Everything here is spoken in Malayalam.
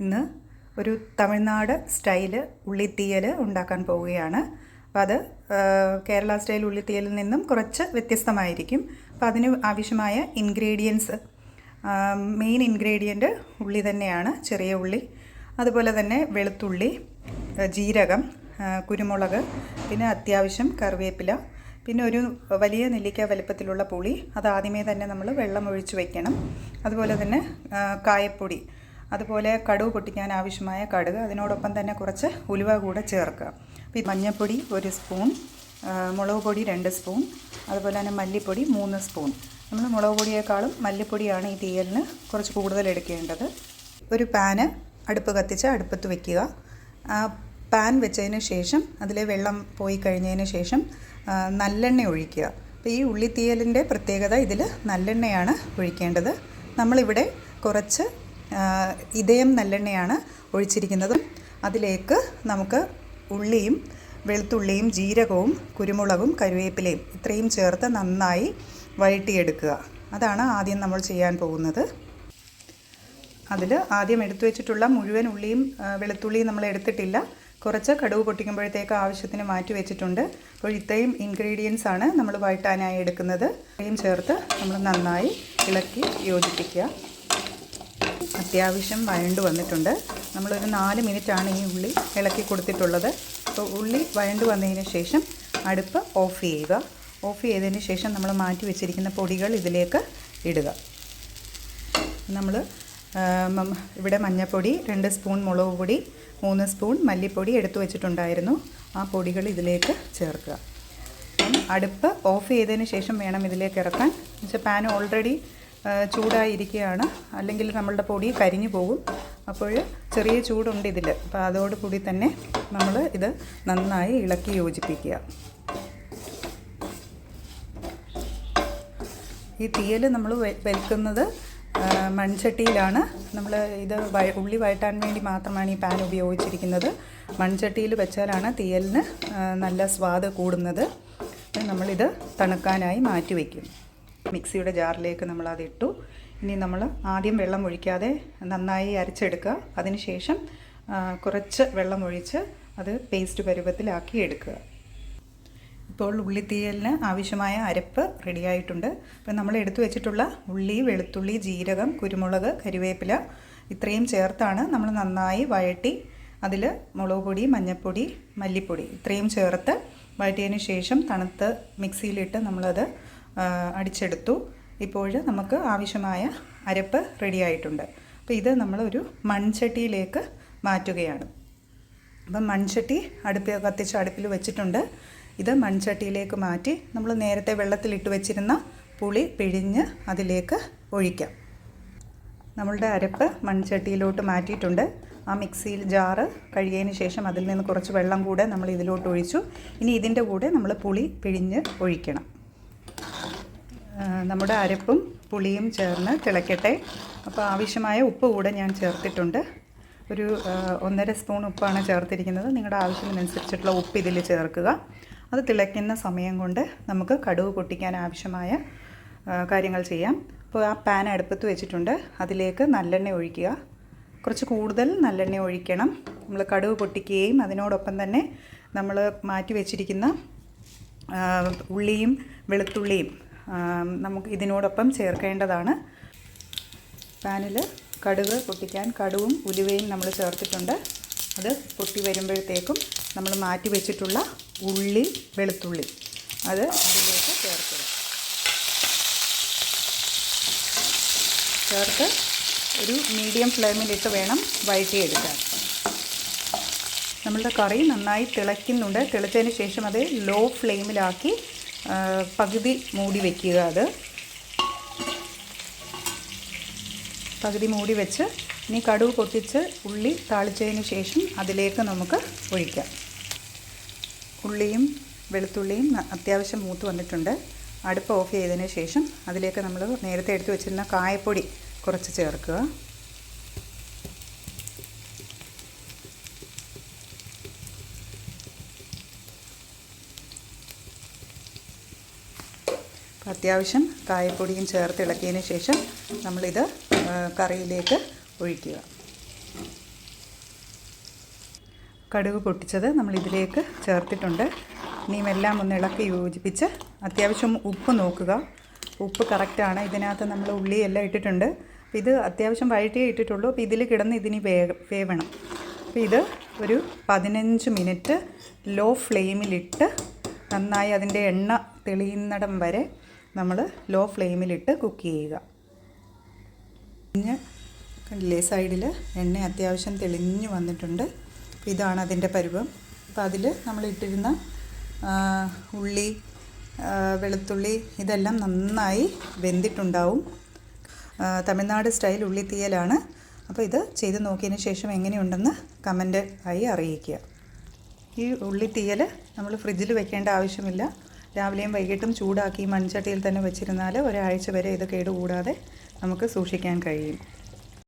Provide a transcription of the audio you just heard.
ഇന്ന് ഒരു തമിഴ്നാട് സ്റ്റൈൽ ഉള്ളിത്തീയൽ ഉണ്ടാക്കാൻ പോവുകയാണ്. അപ്പോൾ അത് കേരള സ്റ്റൈൽ ഉള്ളിത്തീയലിൽ നിന്നും കുറച്ച് വ്യത്യസ്തമായിരിക്കും. അപ്പോൾ അതിന് ആവശ്യമായ ഇൻഗ്രീഡിയൻസ് മെയിൻ ഇൻഗ്രീഡിയന്റ് ഉള്ളി തന്നെയാണ് ചെറിയ ഉള്ളി. അതുപോലെ തന്നെ വെളുത്തുള്ളി ജീരകം കുരുമുളക് പിന്നെ അത്യാവശ്യം കറിവേപ്പില പിന്നെ ഒരു വലിയ നെല്ലിക്ക വലുപ്പത്തിലുള്ള പുളി. അത് ആദ്യമേ തന്നെ നമ്മൾ വെള്ളം ഒഴിച്ച് വെക്കണം. അതുപോലെ തന്നെ കായപ്പൊടി. അതുപോലെ കടുവ് പൊട്ടിക്കാൻ ആവശ്യമായ കടുക് അതിനോടൊപ്പം തന്നെ കുറച്ച് ഉലുവ കൂടെ ചേർക്കുക. അപ്പോൾ ഈ മഞ്ഞൾപ്പൊടി ഒരു സ്പൂൺ മുളക് പൊടി രണ്ട് സ്പൂൺ അതുപോലെ തന്നെ മല്ലിപ്പൊടി മൂന്ന് സ്പൂൺ. നമ്മൾ മുളക് പൊടിയേക്കാളും മല്ലിപ്പൊടിയാണ് ഈ തീയലിന് കുറച്ച് കൂടുതൽ എടുക്കേണ്ടത്. ഒരു പാന് അടുപ്പ് കത്തിച്ച് അടുപ്പത്ത് വയ്ക്കുക പാൻ വെച്ചതിന് ശേഷം അതിലെ വെള്ളം പോയി കഴിഞ്ഞതിന് ശേഷം നല്ലെണ്ണ ഒഴിക്കുക. അപ്പോൾ ഈ ഉള്ളിത്തീയലിന്റെ പ്രത്യേകത ഇതിൽ നല്ലെണ്ണയാണ് ഒഴിക്കേണ്ടത്. നമ്മളിവിടെ കുറച്ച് ഇതയം നല്ലെണ്ണയാണ് ഒഴിച്ചിരിക്കുന്നത്. അതിലേക്ക് നമുക്ക് ഉള്ളിയും വെളുത്തുള്ളിയും ജീരകവും കുരുമുളകും കരുവേപ്പിലയും ഇത്രയും ചേർത്ത് നന്നായി വഴറ്റിയെടുക്കുക. അതാണ് ആദ്യം നമ്മൾ ചെയ്യാൻ പോകുന്നത്. അതിൽ ആദ്യം എടുത്തു വെച്ചിട്ടുള്ള മുഴുവൻ ഉള്ളിയും വെളുത്തുള്ളിയും നമ്മൾ എടുത്തിട്ടില്ല. കുറച്ച് കടുവ് പൊട്ടിക്കുമ്പോഴത്തേക്ക് ആവശ്യത്തിന് മാറ്റി വെച്ചിട്ടുണ്ട്. അപ്പോൾ ഇത്രയും ഇൻഗ്രീഡിയൻസ് ആണ് നമ്മൾ വഴറ്റാനായി എടുക്കുന്നത്. ഇത്രയും ചേർത്ത് നമ്മൾ നന്നായി ഇളക്കി യോജിപ്പിക്കുക. അത്യാവശ്യം വഴണ്ട് വന്നിട്ടുണ്ട്. നമ്മളൊരു നാല് മിനിറ്റാണ് ഈ ഉള്ളി ഇളക്കി കൊടുത്തിട്ടുള്ളത്. അപ്പോൾ ഉള്ളി വഴണ്ട് വന്നതിന് ശേഷം അടുപ്പ് ഓഫ് ചെയ്യുക. ഓഫ് ചെയ്തതിന് ശേഷം നമ്മൾ മാറ്റി വെച്ചിരിക്കുന്ന പൊടികൾ ഇതിലേക്ക് ഇടുക. നമ്മൾ ഇവിടെ മഞ്ഞൾപ്പൊടി രണ്ട് സ്പൂൺ മുളക് പൊടി മൂന്ന് സ്പൂൺ മല്ലിപ്പൊടി എടുത്തു വെച്ചിട്ടുണ്ടായിരുന്നു. ആ പൊടികൾ ഇതിലേക്ക് ചേർക്കുക. അടുപ്പ് ഓഫ് ചെയ്തതിന് ശേഷം വേണം ഇതിലേക്ക് ഇറക്കാൻ. എന്നുവെച്ചാൽ പാൻ ഓൾറെഡി ചൂടായിരിക്കുകയാണ്. അല്ലെങ്കിൽ നമ്മളുടെ പൊടി കരിഞ്ഞു പോകും. അപ്പോൾ ചെറിയ ചൂടുണ്ട് ഇതിൽ അപ്പോൾ അതോടുകൂടി തന്നെ നമ്മൾ ഇത് നന്നായി ഇളക്കി യോജിപ്പിക്കുക. ഈ തീയൽ നമ്മൾ വെൽക്കുന്നത് മൺചട്ടിയിലാണ്. നമ്മൾ ഇത് ഉള്ളി വഴറ്റാൻ വേണ്ടി മാത്രമാണ് ഈ പാൻ ഉപയോഗിച്ചിരിക്കുന്നത്. മൺചട്ടിയിൽ വെച്ചാലാണ് തീയലിന് നല്ല സ്വാദ് കൂടുന്നത്. നമ്മളിത് തണുക്കാനായി മാറ്റി വയ്ക്കും മിക്സിയുടെ ജാറിലേക്ക് നമ്മളത് ഇട്ടു. ഇനി നമ്മൾ ആദ്യം വെള്ളം ഒഴിക്കാതെ നന്നായി അരച്ചെടുക്കുക. അതിനുശേഷം കുറച്ച് വെള്ളം ഒഴിച്ച് അത് പേസ്റ്റ് പരുവത്തിലാക്കി എടുക്കുക. ഇപ്പോൾ ഉള്ളിത്തീയലിന് ആവശ്യമായ അരപ്പ് റെഡിയായിട്ടുണ്ട് അപ്പം നമ്മൾ എടുത്തു വെച്ചിട്ടുള്ള ഉള്ളി വെളുത്തുള്ളി ജീരകം കുരുമുളക് കരിവേപ്പില ഇത്രയും ചേർത്താണ് നമ്മൾ നന്നായി വഴട്ടി അതിൽ മുളക് പൊടി മഞ്ഞൾപ്പൊടി മല്ലിപ്പൊടി ഇത്രയും ചേർത്ത് വഴറ്റിയതിന് ശേഷം തണുത്ത് മിക്സിയിലിട്ട് നമ്മളത് അടിച്ചെടുത്തു. ഇപ്പോൾ നമുക്ക് ആവശ്യമായ അരപ്പ് റെഡിയായിട്ടുണ്ട്. അപ്പോൾ ഇത് നമ്മളൊരു മൺചട്ടിയിലേക്ക് മാറ്റുകയാണ്. അപ്പം മൺചട്ടി അടുപ്പ് കത്തിച്ച് അടുപ്പിൽ വെച്ചിട്ടുണ്ട്. ഇത് മൺചട്ടിയിലേക്ക് മാറ്റി നമ്മൾ നേരത്തെ വെള്ളത്തിലിട്ട് വെച്ചിരുന്ന പുളി പിഴിഞ്ഞ് അതിലേക്ക് ഒഴിക്കാം. നമ്മളുടെ അരപ്പ് മൺചട്ടിയിലോട്ട് മാറ്റിയിട്ടുണ്ട്. ആ മിക്സിയിൽ ജാറ് കഴുകിയതിന് ശേഷം അതിൽ നിന്ന് കുറച്ച് വെള്ളം കൂടെ നമ്മൾ ഇതിലോട്ട് ഒഴിച്ചു. ഇനി ഇതിന്റെ കൂടെ നമ്മൾ പുളി പിഴിഞ്ഞ് ഒഴിക്കണം. നമ്മുടെ അരപ്പും പുളിയും ചേർന്ന് തിളക്കട്ടെ. അപ്പോൾ ആവശ്യമായ ഉപ്പ് കൂടെ ഞാൻ ചേർത്തിട്ടുണ്ട്. ഒരു ഒന്നര സ്പൂൺ ഉപ്പാണ് ചേർത്തിരിക്കുന്നത്. നിങ്ങളുടെ ആവശ്യത്തിനനുസരിച്ചിട്ടുള്ള ഉപ്പ് ഇതിൽ ചേർക്കുക. അത് തിളയ്ക്കുന്ന സമയം കൊണ്ട് നമുക്ക് കടുവ് പൊട്ടിക്കാൻ ആവശ്യമായ കാര്യങ്ങൾ ചെയ്യാം. അപ്പോൾ ആ പാൻ അടുപ്പത്ത് വെച്ചിട്ടുണ്ട്. അതിലേക്ക് നല്ലെണ്ണ ഒഴിക്കുക. കുറച്ച് കൂടുതൽ നല്ലെണ്ണ ഒഴിക്കണം. നമ്മൾ കടുവ് പൊട്ടിക്കുകയും അതിനോടൊപ്പം തന്നെ നമ്മൾ മാറ്റി വെച്ചിരിക്കുന്ന ഉള്ളിയും വെളുത്തുള്ളിയും നമുക്ക് ഇതിനോടൊപ്പം ചേർക്കേണ്ടതാണ്. പാനിൽ കടുക് പൊട്ടിക്കാൻ കടുവും ഉലുവയും നമ്മൾ ചേർത്തിട്ടുണ്ട്. അത് പൊട്ടി വരുമ്പോഴത്തേക്കും നമ്മൾ മാറ്റി വെച്ചിട്ടുള്ള ഉള്ളി വെളുത്തുള്ളി അത് അതിലേക്ക് ചേർക്കുക. ചേർത്ത് ഒരു മീഡിയം ഫ്ലെയിമിലിട്ട് വേണം വഴറ്റിയെടുക്കാൻ. നമ്മളുടെ കറി നന്നായി തിളയ്ക്കുന്നുണ്ട്. തിളച്ചതിന് ശേഷം അത് ലോ ഫ്ലെയിമിലാക്കി പകുതി മൂടി വയ്ക്കുക അത്. പകുതി മൂടി വെച്ച് ഇനി കടുവ് പൊട്ടിച്ച് ഉള്ളി താളിച്ചതിന് ശേഷം അതിലേക്ക് നമുക്ക് ഒഴിക്കാം. ഉള്ളിയും വെളുത്തുള്ളിയും അത്യാവശ്യം മൂത്ത് വന്നിട്ടുണ്ട്. അടുപ്പ് ഓഫ് ചെയ്തതിന് ശേഷം അതിലേക്ക് നമ്മൾ നേരത്തെ എടുത്തു വെച്ചിരുന്ന കായപ്പൊടി കുറച്ച് ചേർക്കുക. അത്യാവശ്യം കായപ്പൊടിയും ചേർത്ത് ഇളക്കിയതിന് ശേഷം നമ്മളിത് കറിയിലേക്ക് ഒഴിക്കുക. കടുക് പൊട്ടിച്ചത് നമ്മൾ ഇതിലേക്ക് ചേർത്തിട്ടുണ്ട്. ഇനിയും എല്ലാം ഒന്ന് ഇളക്കി യോജിപ്പിച്ച് അത്യാവശ്യം ഉപ്പ് നോക്കുക. ഉപ്പ് കറക്റ്റാണ് ഇതിനകത്ത് നമ്മൾ ഉള്ളി എല്ലാം ഇട്ടിട്ടുണ്ട്. ഇത് അത്യാവശ്യം വഴറ്റിയേ ഇട്ടിട്ടുള്ളൂ. അപ്പോൾ ഇതിൽ കിടന്ന് ഇതിനി വേവണം. അപ്പോൾ ഇത് ഒരു പതിനഞ്ച് മിനിറ്റ് ലോ ഫ്ലെയിമിലിട്ട് നന്നായി അതിന്റെ എണ്ണ തെളിയുന്നിടം വരെ നമ്മൾ ലോ ഫ്ലെയിമിലിട്ട് കുക്ക് ചെയ്യുക. പിന്നെ കണ്ടില്ലേ സൈഡിൽ എണ്ണ അത്യാവശ്യം തെളിഞ്ഞു വന്നിട്ടുണ്ട്. ഇതാണ് അതിന്റെ പരുവം. അപ്പോൾ അതിൽ നമ്മൾ ഇട്ടിരുന്ന ഉള്ളി വെളുത്തുള്ളി ഇതെല്ലാം നന്നായി വെന്തിട്ടുണ്ടാവും. തമിഴ്നാട് സ്റ്റൈൽ ഉള്ളിത്തീയലാണ് അപ്പോൾ ഇത് ചെയ്ത് നോക്കിയതിന് ശേഷം എങ്ങനെയുണ്ടെന്ന് കമന്റ് ആയി അറിയിക്കുക. ഈ ഉള്ളിത്തീയൽ നമ്മൾ ഫ്രിഡ്ജിൽ വെക്കേണ്ട ആവശ്യമില്ല. രാവിലെയും വൈകിട്ടും ചൂടാക്കി മൺചട്ടിയിൽ തന്നെ വെച്ചിരുന്നാൽ ഒരാഴ്ച വരെ ഇത് കേടുകൂടാതെ നമുക്ക് സൂക്ഷിക്കാൻ കഴിയും.